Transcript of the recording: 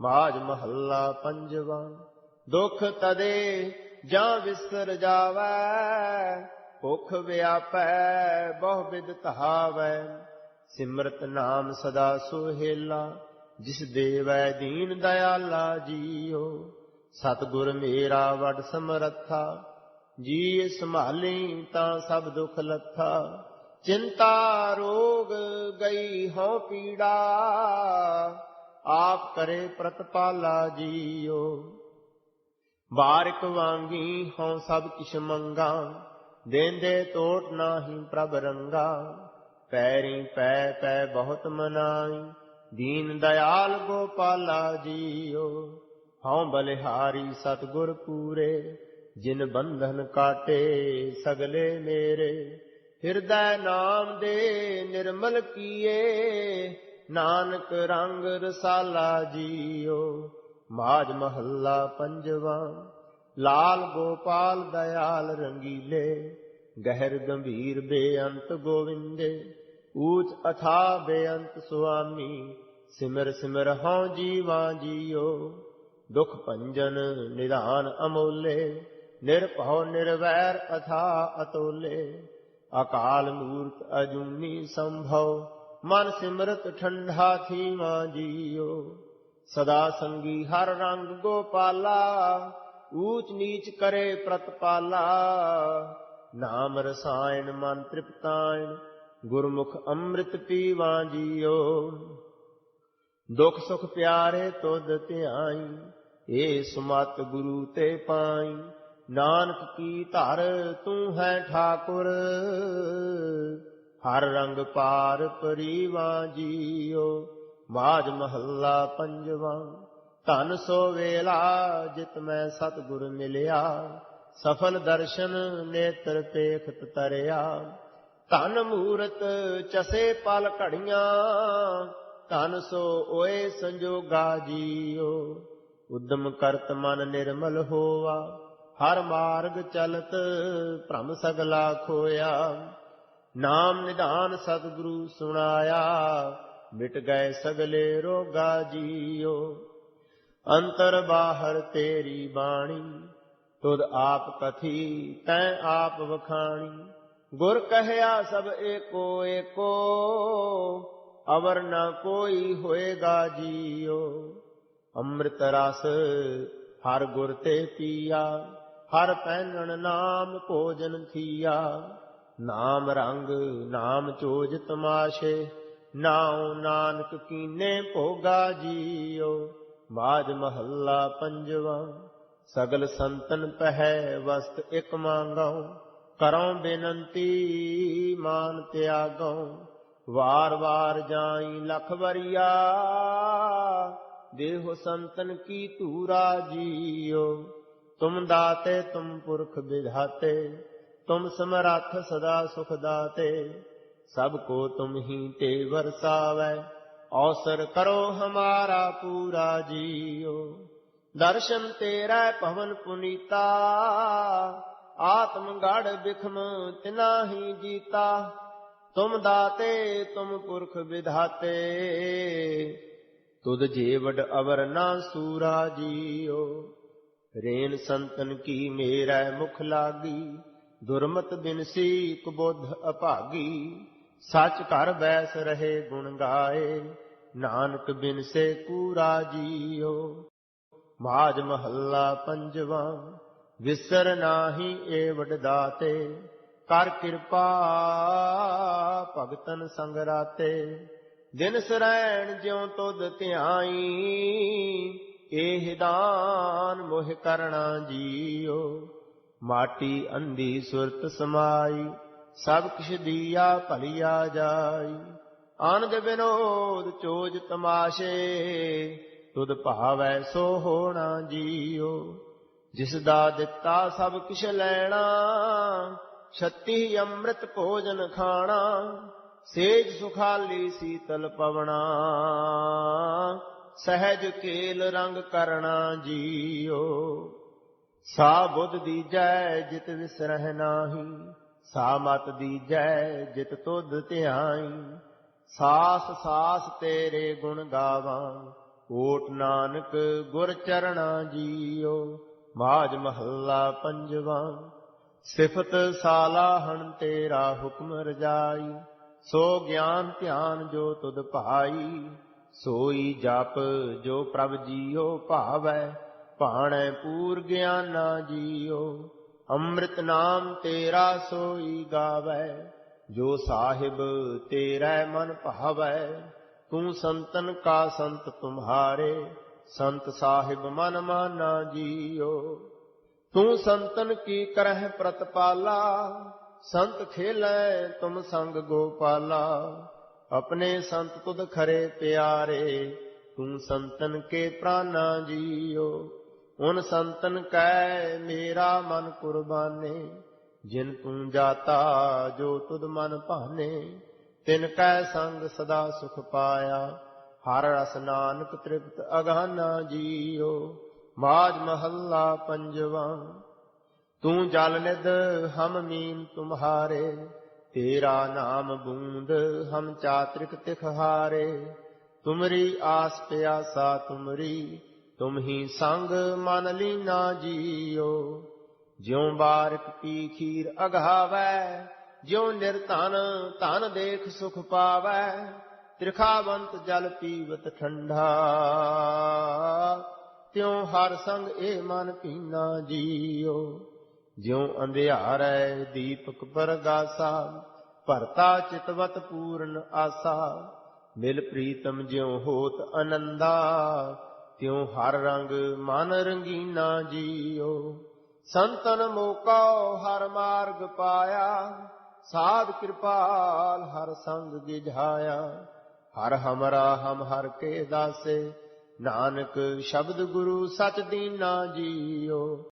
ਮਾਜ ਮਹੱਲਾ ਪੰਜਵਾ, ਦੁਖ ਤਦੇ ਜਾਂ ਵਿਸਰ ਜਾਵੈ, ਭੁਖ ਵਿਆਪੈ, ਬਹੁ ਵਿਦ ਧਾਵੈ ਸਿਮਰਤ ਨਾਮ ਸਦਾ ਸੁਹੇਲਾ, ਜਿਸ ਦੇਵੈ ਦੀਨ ਦਇਆਲਾ ਜੀਓ। ਸਤਿਗੁਰ ਮੇਰਾ ਵਡ ਸਮਰੱਥਾ ਜੀ ਸੰਭਾਲੀ ਤਾਂ ਸਭ ਦੁਖ ਲੱਥਾ। ਚਿੰਤਾ ਰੋਗ ਗਈ ਹੋ ਪੀੜਾ ਆਪ ਕਰੇ ਪ੍ਰਤਪਾਲਾ ਜੀਓ। ਬਾਰਿਕ ਵਾਂਗੀ ਹਉ ਸਭ ਕਿਛ ਮੰਗਾ, ਦੇਂਦੇ ਟੋਟ ਨਾਹੀ ਪ੍ਰਭ ਰੰਗਾ। ਪੈਰੀ ਪੈ ਪੈ ਬਹੁਤ ਮਨਾਈ, ਦੀਨ ਦਇਆਲ ਗੋਪਾਲਾ ਜੀਓ। ਹਉ ਬਲਿਹਾਰੀ ਸਤਗੁਰ ਪੂਰੇ, ਜਿਨ ਬੰਧਨ ਕਾਟੇ ਸਗਲੇ ਮੇਰੇ। ਹਿਰਦੈ ਨਾਮ ਦੇ ਨਿਰਮਲ ਕੀਏ ਨਾਨਕ ਰੰਗ ਰਸਾਲਾ ਜੀਓ, ਮਾਜ ਮਹੱਲਾ ਪੰਜਵਾ। ਲਾਲ ਗੋਪਾਲ ਦਇਆਲ ਰੰਗੀਲੇ, ਗਹਿਰ ਗੰਭੀਰ ਬੇਅੰਤ ਗੋਵਿੰਦੇ। ਊਚ ਅਥਾ ਬੇਅੰਤ ਸੁਆਮੀ, ਸਿਮਰ ਸਿਮਰ ਹਉ ਜੀਵਾ ਜੀਓ। ਦੁਖ ਭੰਜਨ ਨਿਧਾਨ ਅਮੋਲੇ, ਨਿਰਭਉ ਨਿਰਵੈਰ ਅਥਾ ਅਤੋਲੇ। ਅਕਾਲ ਮੂਰਤ ਅਜੂਨੀ ਸੰਭਵ ਮਨ ਸਿਮਰਤ ਠੰਡਾ ਥੀਵਾ ਜੀਓ। ਸਦਾ ਸੰਗੀ ਹਰ ਰੰਗ ਗੋਪਾਲਾ, ਊਚ ਨੀਚ ਕਰੇ ਪ੍ਰਤਪਾਲਾ ਨਾਮ ਰਸਾਇਣ ਮਨ ਤ੍ਰਿਪਤਾਇਣ, ਗੁਰਮੁਖ ਅੰਮ੍ਰਿਤ ਪੀਵਾ ਜੀਓ। ਦੁਖ ਸੁਖ ਪਿਆਰੇ ਤੁਧ ਧਿਆਈ, ਏ ਸੁਮਤ ਗੁਰੂ ਤੇ ਪਾਈ। ਨਾਨਕ ਕੀ ਧਰ ਤੂੰ ਹੈ ਠਾਕੁਰ ਹਰ ਰੰਗ ਪਾਰ ਪਰੀਵਾ ਜੀਓ ਮਾਜ ਮਹੱਲਾ ਪੰਜਵਾ। ਧਨ ਸੋ ਵੇਲਾ, ਜਿਤ ਮੈਂ ਸਤਿਗੁਰ ਮਿਲਿਆ। ਸਫਲ ਦਰਸ਼ਨ ਨੇਤਰ ਪੇਖਤ ਤਰਿਆ। ਧਨ ਮੂਰਤ ਚਸੇ ਪਲ ਘੜੀਆਂ, ਧਨ ਸੋ ਓਏ ਸੰਜੋਗਾ ਜੀਓ। ਉਦਮ ਕਰਤ ਮਨ ਨਿਰਮਲ ਹੋਵਾ ਹਰ ਮਾਰਗ ਚਲਤ ਭ੍ਰਮ ਸਗਲਾ ਖੋਇਆ। ਨਾਮ ਨਿਧਾਨ ਸਤਿਗੁਰੂ ਸੁਣਾਇਆ, ਮਿਟ ਗਏ ਸਗਲੇ ਰੋਗਾ ਜੀਓ। ਅੰਤਰ ਬਾਹਰ ਤੇਰੀ ਬਾਣੀ, ਤੁਧ ਆਪ ਕਥੀ ਤੈ ਆਪ ਵਖਾਣੀ। ਗੁਰ ਕਹਿਆ ਸਭ ਏਕੋ ਏਕੋ, ਅਵਰ ਨਾ ਕੋਈ ਹੋਏਗਾ ਜੀਓ। ਅੰਮ੍ਰਿਤ ਰਸ ਹਰ ਗੁਰ ਤੇ ਪੀਆ, ਹਰ ਪੈਨਣ ਨਾਮ ਭੋਜਨ ਥੀਆ ਨਾਮ ਰੰਗ ਨਾਮ ਚੋਜ ਤਮਾਸ਼ੇ, ਨਾਉ ਨਾਨਕ ਕੀਨੇ ਭੋਗਾ ਜੀਓ ਬਾਜ ਮਹੱਲਾ ਪੰਜਵਾ, ਸਗਲ ਸੰਤਨ ਪਹਿ ਵਸਤ ਇਕ ਮੰਗਾਉ ਕਰਉ ਬੇਨੰਤੀ ਮਾਨ ਤਿਆਗਉ ਵਾਰ ਵਾਰ ਜਾਈ ਲਖ ਵਰਿਆ, ਦੇਹੁ ਸੰਤਨ ਕੀ ਧੂਰਾ ਜੀਓ ਤੁਮ ਦਾਤੇ ਤੁਮ ਪੁਰਖ ਵਿਧਾਤੇ ਤੁਮ ਸਮਰੱਥ ਸਦਾ ਸੁਖ ਦਾਤੇ, ਸਭ ਕੋ ਤੁਮ ਹੀ ਤੇ ਵਰਸਾਵੈ ਔਸਰ ਕਰੋ ਹਮਾਰਾ ਪੂਰਾ ਜੀਓ ਦਰਸ਼ਨ ਤੇਰਾ ਭਵਨ ਪੁਨੀਤਾ, ਆਤਮ ਗੜ ਬਿਖਮ ਤਿਨਾ ਹੀ ਜੀਤਾ। ਤੁਮ ਦਾਤੇ, ਤੁਮ ਪੁਰਖ ਵਿਧਾਤੇ, ਤੁਧ ਜੀਵਡ ਅਵਰ ਨਾ ਸੂਰਾ ਜੀਓ ਰੇਨ ਸੰਤਨ ਕੀ ਮੇਰਾ ਮੁਖ ਲਾਗੀ ਦੁਰਮਤ ਬਿਨਸੀ ਕੁਬੁੱਧ ਅਭਾਗੀ, ਸੱਚ ਘਰ ਬੈਸ ਰਹੇ ਗੁਣ ਗਾਏ, ਨਾਨਕ ਬਿਨਸੇ ਕੂਰਾ ਜੀਓ ਮਾਜ ਮਹੱਲਾ ਪੰਜਵਾ, ਵਿਸਰ ਨਾਹੀ ਏ ਵਡਦਾਤੇ, ਕਰ ਕਿਰਪਾ ਭਗਤਨ ਸੰਗ ਰਾਤੇ। ਦਿਨ ਸਰੈਣ ਜਿਉ ਤੁਧ ਧਿਆਈ ਇਹ ਦਾਨ ਮੋਹ ਕਰਣਾ ਜੀਓ। ਮਾਟੀ ਅੰਧੀ ਸੁਰਤ ਸਮਾਈ, ਸਭ ਕਿਛ ਦੀਆ ਭਲਿਆ ਜਾਈ। ਆਨੰਦ ਵਿਨੋਦ ਚੋਜ ਤਮਾਸ਼ੇ, ਤੁਧ ਭਾਵੈ ਸੋ ਹੋਣਾ ਜੀਓ। ਜਿਸ ਦਾ ਦਿੱਤਾ ਸਭ ਕਿਛ ਲੈਣਾ, ਛੱਤੀ ਅੰਮ੍ਰਿਤ ਭੋਜਨ ਖਾਣਾ, ਸੇਜ ਸੁਖਾਲੀ ਸੀਤਲ ਪਵਣਾ। ਸਹਿਜ ਕੇਲ ਰੰਗ ਕਰਣਾ ਜੀਓ। ਸਾ ਬੁੱਧ ਦੀਜੈ ਜਿਤ ਵਿਸਰਹਿ ਨਾਹੀ, ਸਾ ਮਤ ਦੀਜੈ ਜਿਤ ਤੁਧ ਧਿਆਈ। ਸਾਸ ਸਾਸ ਤੇਰੇ ਗੁਣ ਗਾਵਾਂ, ਓਟ ਨਾਨਕ ਗੁਰ ਚਰਣਾ ਜੀਓ ਮਾਜ ਮਹੱਲਾ ਪੰਜਵਾ। ਸਿਫਤ ਸਾਲਾਹਣ ਤੇਰਾ ਹੁਕਮ ਰਜਾਈ, ਸੋ ਗਿਆਨ ਧਿਆਨ ਜੋ ਤੁਧ ਭਾਈ, ਸੋਈ ਜਪ ਜੋ ਪ੍ਰਭ ਜੀਓ ਭਾਵੈ। ਭਾਣੈ ਪੂਰ ਗਿਆਨਾ ਜੀਓ, ਅੰਮ੍ਰਿਤ ਨਾਮ ਤੇਰਾ ਸੋਈ ਗਾਵੈ, ਜੋ ਸਾਹਿਬ ਤੇਰਾ ਮਨ ਭਾਵੈ, ਤੂੰ ਸੰਤਨ ਕਾ ਸੰਤ ਤੁਮਹਾਰੇ, ਸੰਤ ਸਾਹਿਬ ਮਨ ਮਾਨਾ ਜੀਓ। ਤੂੰ ਸੰਤਨ ਕੀ ਕਰਹਿ ਪ੍ਰਤਪਾਲਾ, ਸੰਤ ਖੇਲੇ ਤੁਮ ਸੰਗ ਗੋਪਾਲਾ। ਆਪਣੇ ਸੰਤ ਤੁਧ ਖਰੇ ਪਿਆਰੇ, ਤੂੰ ਸੰਤਨ ਕੇ ਪ੍ਰਾਨਾ ਜੀਓ। ਉਨ ਸੰਤਨ ਕੈ ਮੇਰਾ ਮਨ ਕੁਰਬਾਨੇ, ਜਿਨ ਤੂੰ ਜਾਤਾ ਜੋ ਤੁਧ ਮਨ ਭਾਨੇ, ਤਿਨ ਕੈ ਸੰਗ ਸਦਾ ਸੁਖ ਪਾਇਆ, ਹਰ ਰਸ ਨਾਨਕ ਤ੍ਰਿਪਤ ਅਗਾਨਾ ਜੀਓ, ਮਾਜ ਮਹੱਲਾ ਪੰਜਵਾ। ਤੂੰ ਜਲ ਨਿਧ ਹਮ ਮੀਨ ਤੁਮਹਾਰੇ, ਤੇਰਾ ਨਾਮ ਬੂੰਦ ਹਮ ਚਾਤ੍ਰਿਕ ਤਿਖਹਾਰੇ ਤੁਮਰੀ ਆਸ ਪਿਆਸਾ ਤੁਮਰੀ ਤੁਮ ਹੀ ਸੰਗ ਮਨ ਲੀਨਾ ਜੀਓ। ਜਿਉ ਬਾਰਿਕ ਪੀ ਖੀਰ ਅਗਾਵੈ, ਜਿਉ ਨਿਰਧਨ ਧਨ ਦੇਖ ਸੁਖ ਪਾਵੈ, ਤ੍ਰਿਖਾਵੰਤ ਜਲ ਪੀਵਤ ਠੰਡਾ। ਤਿਉ ਹਰ ਸੰਗ ਇਹ ਮਨ ਪੀਨਾ ਜੀਓ। ਜਿਉ ਅੰਧਿਆਰੈ ਦੀਪਕ ਪਰਗਾਸਾ ਭਰਤਾ ਚਿਤਵਤ ਪੂਰਨ ਆਸਾ। ਮਿਲ ਪ੍ਰੀਤਮ ਜਿਉ ਹੋਤ ਅਨੰਦਾ ਤਿਉ ਹਰ ਰੰਗ ਮਨ ਰੰਗੀਨਾ ਜੀਓ। ਸੰਤਨ ਮੋਕਾ ਹਰ ਮਾਰਗ ਪਾਇਆ। ਸਾਧ ਕਿਰਪਾਲ ਹਰ ਸੰਗ ਗਿਝਾਇਆ। ਹਰ ਹਮਰਾ ਹਮ ਹਰ ਕੇ ਦਾਸੇ। ਨਾਨਕ ਸ਼ਬਦ ਗੁਰੂ ਸਚ ਦੀਨਾ ਜੀਓ।